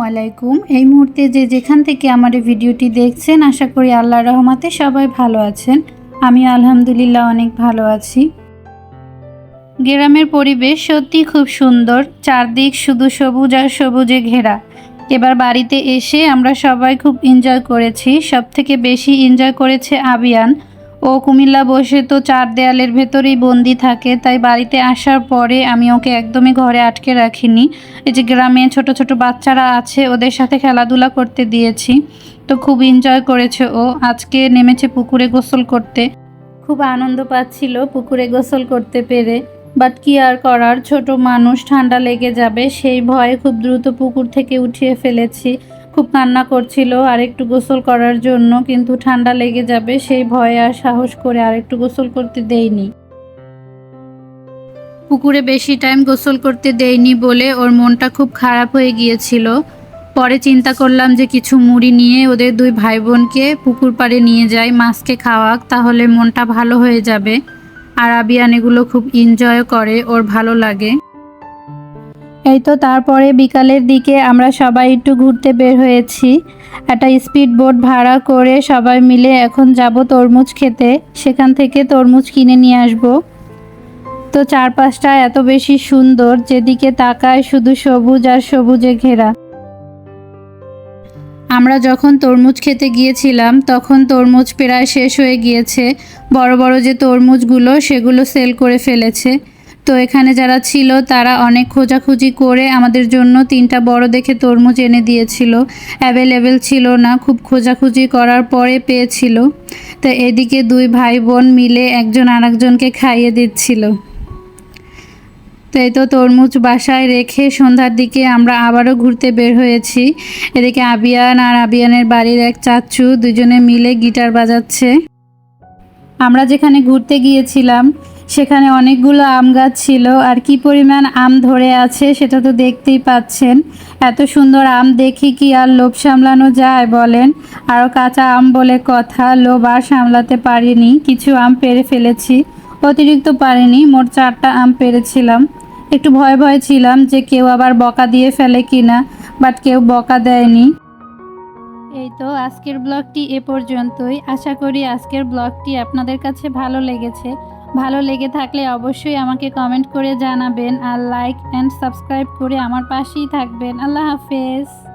আলাইকুম। এই মুহূর্তে যে যেখান থেকে আমার এই ভিডিওটি দেখছেন, আশা করি আল্লাহর রহমতে সবাই ভালো আছেন। আমি আলহামদুলিল্লাহ অনেক ভালো আছি। গ্রামের পরিবেশ সত্যি খুব সুন্দর। চারদিক শুধু সবুজ আর সবুজে ঘেরা। এবার বাড়িতে এসে আমরা সবাই খুব এনজয় করেছি। সব থেকে বেশি এনজয় করেছে আবিয়ান। ও কুমিল্লা বসে তো চার দেয়ালের ভেতরেই বন্দি থাকে, তাই বাড়িতে আসার পরে আমি ওকে একদমই ঘরে আটকে রাখিনি। এই যে গ্রামে ছোট ছোট বাচ্চারা আছে, ওদের সাথে খেলাধুলা করতে দিয়েছি। তো খুব এনজয় করেছে ও। আজকে নেমেছে পুকুরে গোসল করতে। খুব আনন্দ পাচ্ছিল পুকুরে গোসল করতে পেরে। বাট কি আর করার, ছোট মানুষ ঠান্ডা লেগে যাবে, সেই ভয়ে খুব দ্রুত পুকুর থেকে উঠিয়ে ফেলেছি। খুব কান্না করছিল আর একটু গোসল করার জন্য, কিন্তু ঠান্ডা লেগে যাবে সেই ভয়ে আর সাহস করে আর একটু গোসল করতে দেইনি পুকুরে বেশি টাইম গোসল করতে দেয়নি বলে ওর মনটা খুব খারাপ হয়ে গিয়েছিল। পরে চিন্তা করলাম যে কিছু মুড়ি নিয়ে ওদের দুই ভাই বোনকে পুকুর পাড়ে নিয়ে যাই, মাছকে খাওয়াক, তাহলে মনটা ভালো হয়ে যাবে। আর আবিয়ান এগুলো খুব এনজয় করে, ওর ভালো লাগে। এই তো তারপরে বিকালের দিকে আমরা সবাই একটু ঘুরতে বের হয়েছি। একটা স্পিড বোট ভাড়া করে সবাই মিলে এখন যাব তরমুজ খেতে। সেখান থেকে তরমুজ কিনে নিয়ে আসব। তো চারপাশটা এত বেশি সুন্দর, যেদিকে তাকায় শুধু সবুজ আর সবুজে ঘেরা। আমরা যখন তরমুজ খেতে গিয়েছিলাম, তখন তরমুজ প্রায় শেষ হয়ে গিয়েছে। বড় বড় যে তরমুজগুলো, সেগুলো সেল করে ফেলেছে। তো এখানে যারা ছিল, তারা অনেক খোঁজাখুঁজি করে আমাদের জন্য তিনটা বড় দেখে তরমুজ এনে দিয়েছিল। অ্যাভেলেবেল ছিল না, খুব খোঁজাখুঁজি করার পরে পেয়েছিল। তো এদিকে দুই ভাই বোন মিলে একজন আরেকজনকে খাইয়ে দিচ্ছিল। তো এই তো তরমুজ বাসায় রেখে সন্ধ্যার দিকে আমরা আবারও ঘুরতে বের হয়েছি। এদিকে আবিয়ান আর আবিয়ানের বাড়ির এক চাচু দুজনে মিলে গিটার বাজাচ্ছে। আমরা যেখানে ঘুরতে গিয়েছিলাম সেখানে অনেকগুলো আম গাছ ছিল। আর কি পরিমাণ আম ধরে আছে সেটা তো দেখতেই পাচ্ছেন। এত সুন্দর আম দেখি কি আর লোভ সামলানো যায় বলেন? আরও কাঁচা আম বলে কথা, লোভ আর সামলাতে পারিনি। কিছু আম পেরে ফেলেছি, অতিরিক্ত পারিনি, মোট চারটা আম পেরেছিলাম। একটু ভয় ভয় ছিলাম যে কেউ আবার বকা দিয়ে ফেলে কিনা, বাট কেউ বকা দেয়নি। এই তো আজকের ব্লগটি এ পর্যন্তই। আশা করি আজকের ব্লগটি আপনাদের কাছে ভালো লেগেছে। ভালো লেগে থাকলে অবশ্যই আমাকে কমেন্ট করে জানাবেন আর লাইক অ্যান্ড সাবস্ক্রাইব করে আমার পাশেই থাকবেন। আল্লাহ হাফেজ।